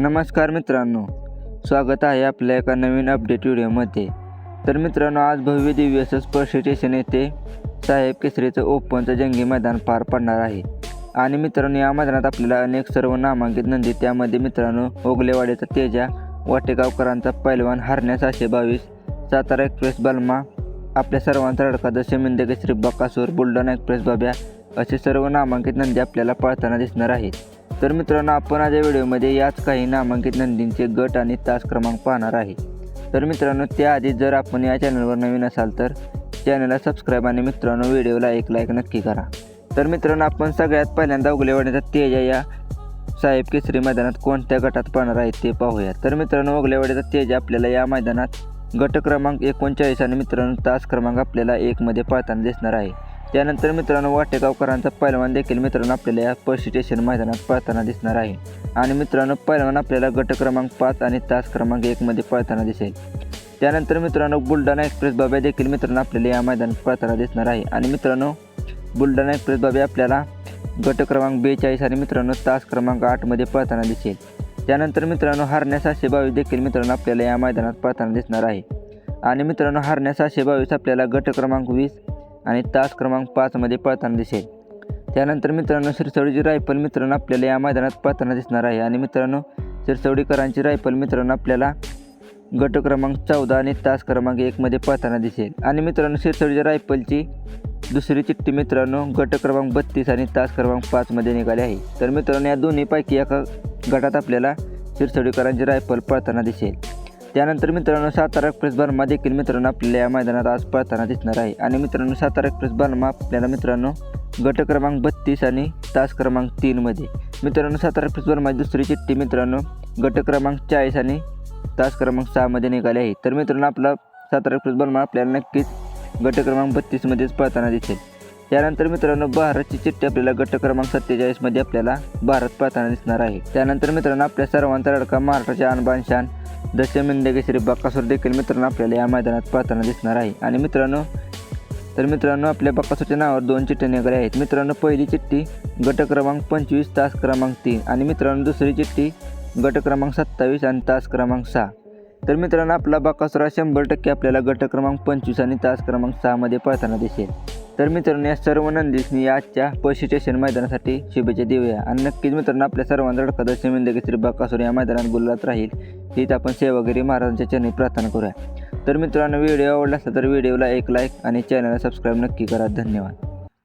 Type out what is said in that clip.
नमस्कार मित्रांनो स्वागत आहे आपल्या एका नवीन अपडेट व्हिडिओमध्ये. तर मित्रांनो आज भव्य दिव्य असं स्पर्श स्टेशन येथे साहेब केसरीचं ओपनचं जंगी मैदान पार पडणार आहे. आणि मित्रांनो या मैदानात आपल्याला अनेक सर्व नामांकित नंदी त्यामध्ये मित्रांनो ओगलेवाडीचा तेजा वाटेगावकरांचा पैलवान हरण्या सहाशे बावीस सातारा एक्सप्रेस बलमा आपल्या सर्वांचा रडका जसे मिंद केसरी बकासूर बुलढाणा एक्सप्रेस बाब्या असे सर्व नामांकित नंदी आपल्याला पळताना दिसणार आहेत. तर मित्रांनो आपण आज या व्हिडिओमध्ये याच काही नामांकित नंदींचे गट आणि तास क्रमांक पाहणार आहे. तर मित्रांनो त्याआधी जर आपण या चॅनलवर नवीन असाल तर चॅनलला सबस्क्राईब आणि मित्रांनो व्हिडिओला एक लाईक नक्की करा. तर मित्रांनो आपण सगळ्यात पहिल्यांदा उगलेवाडीचा तेजा या साहेब केसरी मैदानात कोणत्या गटात पाहणार आहे ते पाहूया. तर मित्रांनो उगलेवाडीचा तेज आपल्याला या मैदानात गट क्रमांक एकोणचाळीस आणि मित्रांनो तास क्रमांक आपल्याला एकमध्ये पाहताना दिसणार आहे. त्यानंतर मित्रांनो वाटेगावकरांचा पैलवान देखील मित्रांनो आपल्याला या पळशी स्टेशन मैदानात पळताना दिसणार आहे. आणि मित्रांनो पैलवान आपल्याला गट क्रमांक पाच आणि तास क्रमांक एकमध्ये पळताना दिसेल. त्यानंतर मित्रांनो बुलढाणा एक्सप्रेस बाब्या देखील मित्रांनो आपल्याला या मैदानात पळताना दिसणार आहे. आणि मित्रांनो बुलढाणा एक्सप्रेस बाब्या आपल्याला गट क्रमांक बेचाळीस आणि मित्रांनो तास क्रमांक आठमध्ये पळताना दिसेल. त्यानंतर मित्रांनो हरण्या सहाशे बावीस देखील मित्रांनो आपल्याला या मैदानात पळताना दिसणार आहे. आणि मित्रांनो हरण्या सहाशे बावीस आपल्याला गट क्रमांक वीस आणि तास क्रमांक पाचमध्ये पळताना दिसेल. त्यानंतर मित्रांनो शिरसवडीची रायफल मित्रांनो आपल्याला या मैदानात पळताना दिसणार आहे. आणि मित्रांनो शिरसवडीकरांची रायफल मित्रांनो आपल्याला गट क्रमांक चौदा आणि तास क्रमांक एकमध्ये पळताना दिसेल. आणि मित्रांनो शिरसवडीच्या रायफलची दुसरी चिठ्ठी मित्रांनो गट क्रमांक बत्तीस आणि तास क्रमांक पाचमध्ये निघाली आहे. तर मित्रांनो या दोन्हीपैकी एका गटात आपल्याला शिरसवडीकरांची रायफल पळताना दिसेल. त्यानंतर मित्रांनो सातारा एक्सप्रेस बर्मा देखील मित्रांनो आपल्याला या मैदानात आज पळताना दिसणार आहे. आणि मित्रांनो सातारा एक्सप्रेस बर्मा आपल्याला मित्रांनो गट क्रमांक बत्तीस आणि तास क्रमांक तीनमध्ये मित्रांनो सातारा एक्सप्रेस बर्माची दुसरी चिठ्ठी मित्रांनो गट क्रमांक चाळीस आणि तास क्रमांक सहामध्ये निघाले आहे. तर मित्रांनो आपला सातारा एक्सप्रेस बर्मा आपल्याला नक्कीच गट क्रमांक बत्तीसमध्येच पळताना दिसेल. त्यानंतर मित्रांनो भारतची चिठ्ठी आपल्याला गट क्रमांक सत्तेचाळीसमध्ये आपल्याला भारत पळताना दिसणार आहे. त्यानंतर मित्रांनो आपल्या सर्वांचा लडका महाराष्ट्राच्या अनबान शान दशमिंद केसरी बक्कासूर देखील मित्रांनो आपल्याला या मैदानात पाहताना दिसणार आहे. आणि मित्रांनो तर मित्रांनो आपल्या बक्कासूरच्या नावावर दोन चिठ्ठ्या निघाल्या आहेत. मित्रांनो पहिली चिठ्ठी गट क्रमांक पंचवीस तास क्रमांक तीन. आणि मित्रांनो दुसरी चिठ्ठी गट क्रमांक सत्तावीस आणि तास क्रमांक सहा. तर मित्रांनो आपला बक्कासुरा शंभर टक्के आपल्याला गट क्रमांक पंचवीस आणि तास क्रमांक सहामध्ये पळताना दिसेल. तर मित्रांनो या सर्व नंदीशनी आजच्या पळशी स्टेशन मैदानासाठी शुभेच्छा देऊया. आणि नक्कीच मित्रांनो आपल्या सर्वांचा रडका शमिंद श्री बकासूर या मैदानात गुल्लात राहील. हीच आपण सेवागिरी महाराजांच्या चरणी प्रार्थना करूया. तर मित्रांनो व्हिडिओ आवडला असला तर व्हिडिओला एक लाईक आणि चॅनलला सबस्क्राईब नक्की करा. धन्यवाद.